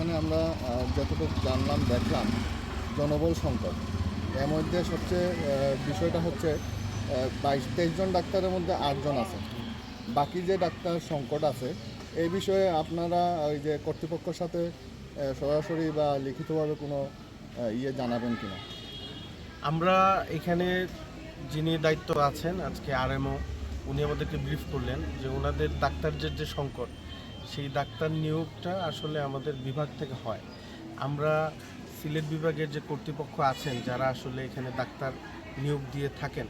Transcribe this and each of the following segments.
এখানে আমরা যতটুকু জানলাম, দেখলাম, জনবল সংকট। এর মধ্যে সবচেয়ে বিষয়টা হচ্ছে বাইশ, তেইশ জন ডাক্তারের মধ্যে আটজন আছে। বাকি যে ডাক্তার সংকট আছে, এই বিষয়ে আপনারা ওই যে কর্তৃপক্ষের সাথে সরাসরি বা লিখিতভাবে কোনো ইয়ে জানাবেন কিনা? আমরা এখানে যিনি দায়িত্ব আছেন, আজকে আরএমও, উনি আমাদেরকে ব্রিফ করলেন যে ওনাদের ডাক্তারদের যে সংকট সেই ডাক্তার নিয়োগটা আসলে আমাদের বিভাগ থেকে হয়। আমরা সিলেট বিভাগের যে কর্তৃপক্ষ আছেন, যারা আসলে এখানে ডাক্তার নিয়োগ দিয়ে থাকেন,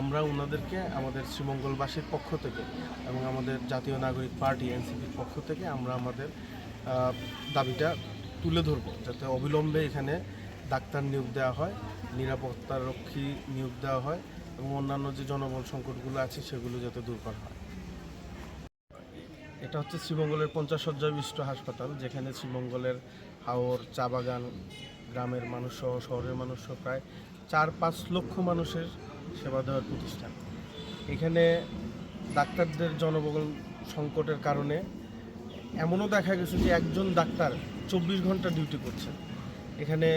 আমরা ওনাদেরকে আমাদের শ্রীমঙ্গলবাসীর পক্ষ থেকে এবং আমাদের জাতীয় নাগরিক পার্টি, এনসিপির পক্ষ থেকে আমরা আমাদের দাবিটা তুলে ধরবো, যাতে অবিলম্বে এখানে ডাক্তার নিয়োগ দেওয়া হয় নিরাপত্তা রক্ষী নিয়োগ দেওয়া হয় এবং অন্যান্য যে জনবল সংকটগুলো আছে সেগুলো যাতে দূর করা হয়। এটা হচ্ছে শ্রীমঙ্গলের পঞ্চাশ শয্যা বিশিষ্ট হাসপাতাল, যেখানে শ্রীমঙ্গলের হাওর, চা বাগান, গ্রামের মানুষ সহ শহরের মানুষ সহ প্রায় চার পাঁচ লক্ষ মানুষের সেবা দেওয়ার প্রতিষ্ঠান। এখানে ডাক্তারদের জনবল সংকটের কারণে এমনও দেখা গেছে যে একজন ডাক্তার চব্বিশ ঘণ্টা ডিউটি করছেন। এখানে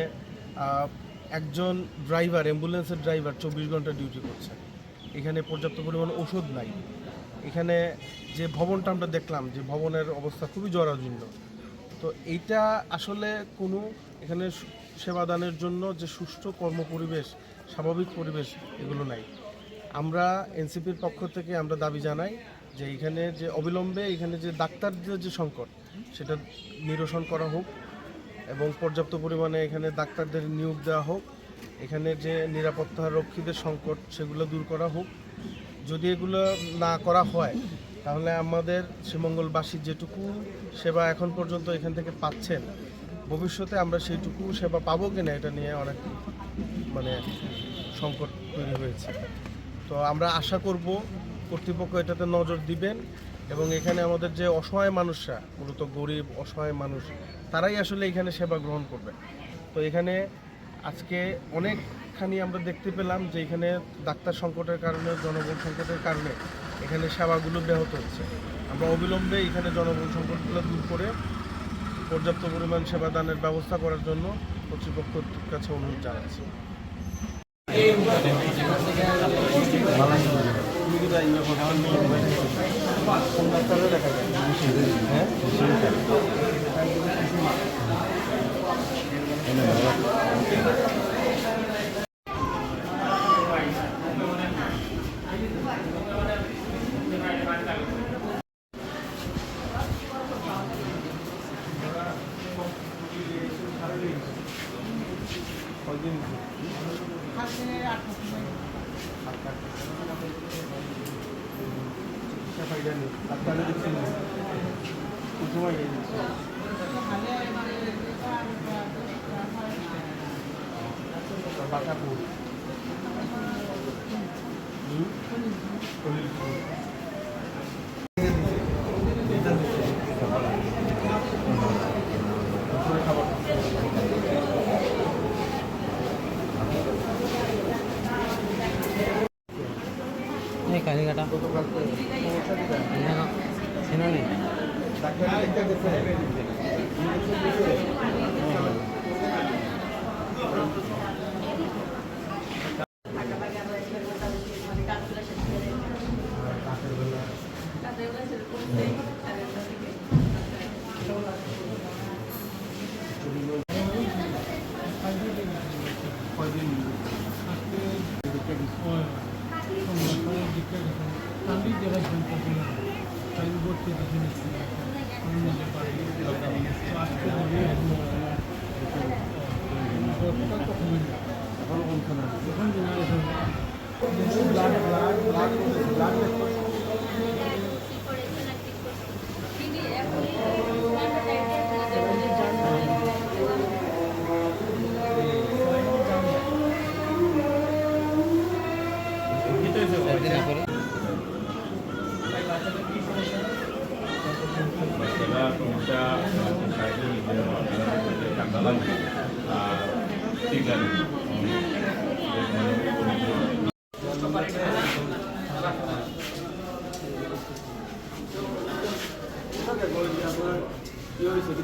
একজন ড্রাইভার, অ্যাম্বুলেন্সের ড্রাইভার চব্বিশ ঘণ্টা ডিউটি করছেন। এখানে পর্যাপ্ত পরিমাণ ওষুধ নাই। এখানে যে ভবনটা আমরা দেখলাম, যে ভবনের অবস্থা খুবই জরাজীর্ণ। তো এইটা আসলে কোনো এখানে সেবাদানের জন্য যে সুষ্ঠু কর্ম পরিবেশ স্বাভাবিক পরিবেশ, এগুলো নাই। আমরা এনসিপির পক্ষ থেকে আমরা দাবি জানাই যে এখানে যে অবিলম্বে এখানে যে ডাক্তারদের যে সংকট, সেটা নিরসন করা হোক এবং পর্যাপ্ত পরিমাণে এখানে ডাক্তারদের নিয়োগ দেওয়া হোক। এখানে যে নিরাপত্তা রক্ষীদের সংকট, সেগুলো দূর করা হোক। যদি এগুলো না করা হয়, তাহলে আমাদের শ্রীমঙ্গলবাসী যেটুকু সেবা এখন পর্যন্ত এখান থেকে পাচ্ছেন, ভবিষ্যতে আমরা সেইটুকু সেবা পাবো কিনা এটা নিয়ে অনেক মানে সংকট তৈরি হয়েছে। তো আমরা আশা করব কর্তৃপক্ষ এটাতে নজর দিবেন এবং এখানে আমাদের যে অসহায় মানুষরা, মূলত গরিব, অসহায় মানুষ, তারাই আসলে এখানে সেবা গ্রহণ করবে। তো এখানে আজকে অনেকখানি আমরা দেখতে পেলাম যে এখানে ডাক্তার সংকটের কারণে জনবল সংকটের কারণে এখানে সেবাগুলো ব্যাহত হচ্ছে। আমরা অবিলম্বে এখানে জনবল সংকটগুলো দূর করে পর্যাপ্ত পরিমাণ সেবা দানের ব্যবস্থা করার জন্য কর্তৃপক্ষের কাছে অনুরোধ জানাচ্ছি। ডাক্তারে দেখছেন কোন সময় গিয়েছে বাটাপুর হুম? কালীঘাটা। গতকাল তো সমস্যা কি তাই? এখানে সেনানি ডাক্তার দেখতে গেছে ইঞ্জেকশন দিছে? কয়দিন এখনও কমছে না blood blood blood blood dekat dalam uh, tiga ni. কি হয়েছে কি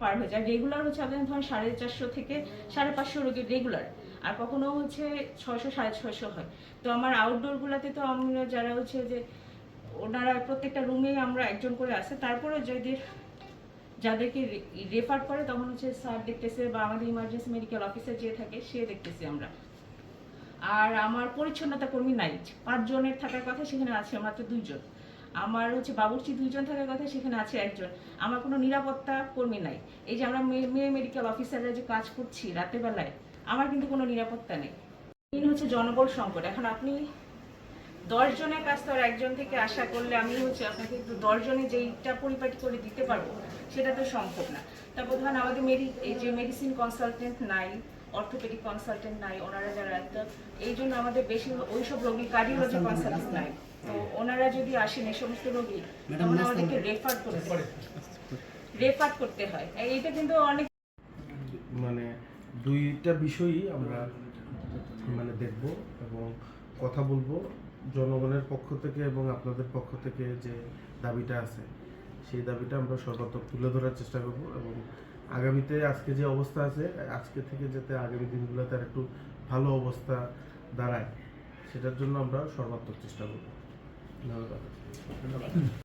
পার হয়ে যায়। রেগুলার হচ্ছে আপনাদের ধরেন সাড়ে চারশো থেকে সাড়ে পাঁচশো রোগীর রেগুলার আর কখনো হচ্ছে ছয়শো, সাড়ে ছয়শো হয়। তো আমার আউটডোর গুলাতে তো আমরা যারা হচ্ছে যে, ওনারা প্রত্যেকটা রুমে আমরা একজন করে আছে। তারপরে যাদের যাদেরকে রেফার করে তখন হচ্ছে স্যার দেখতেছে বা আমাদের ইমার্জেন্সি মেডিকেল অফিসার যে থাকে, সে দেখতেছে আমরা। আর আমার পরিচ্ছন্নতা কর্মী নাই। পাঁচজনের থাকার কথা সেখানে আছে মাত্র দুইজন। আমার হচ্ছে বাবুর্চি দুইজন থাকার কথা সেখানে আছে একজন। আমার কোনো নিরাপত্তা কর্মী নাই। এই যে আমরা মেয়ে মেডিকেল অফিসাররা যে কাজ করছি রাতের বেলায়, আমার কিন্তু কোনো নিরাপত্তা নেই। হচ্ছে জনবল সংকট। এখন আপনি দশ জনের কাজ তো একজন থেকে আশা করলে আমি হচ্ছে আপনাকে একটু দশ জনে যেইটা পরিপাটি করে দিতে পারব সেটা তো সম্ভব না। তারপর ধরেন আমাদের মেডি এই যে মেডিসিন কনসালটেন্ট নাই অর্থোপেডিক কনসালটেন্ট নাই ওনারা যারা এই জন্য আমাদের বেশি ওই সব রোগী কার্ডিওলজি কনসালটেন্ট নাই। তো ওনারা যদি আসেন এই সমস্ত রোগী তখন আমাদেরকে রেফার করতে রেফার করতে হয়। এইটা কিন্তু অনেক মানে দুইটা বিষয়ই আমরা মানে দেখব এবং কথা বলব। জনগণের পক্ষ থেকে এবং আপনাদের পক্ষ থেকে যে দাবিটা আছে, সেই দাবিটা আমরা সর্বাত্মক তুলে ধরার চেষ্টা করব এবং আগামীতে আজকে যে অবস্থা আছে, আজকে থেকে যাতে আগামী দিনগুলোতে আর একটু ভালো অবস্থা দাঁড়ায়, সেটার জন্য আমরা সর্বাত্মক চেষ্টা করব। ধন্যবাদ।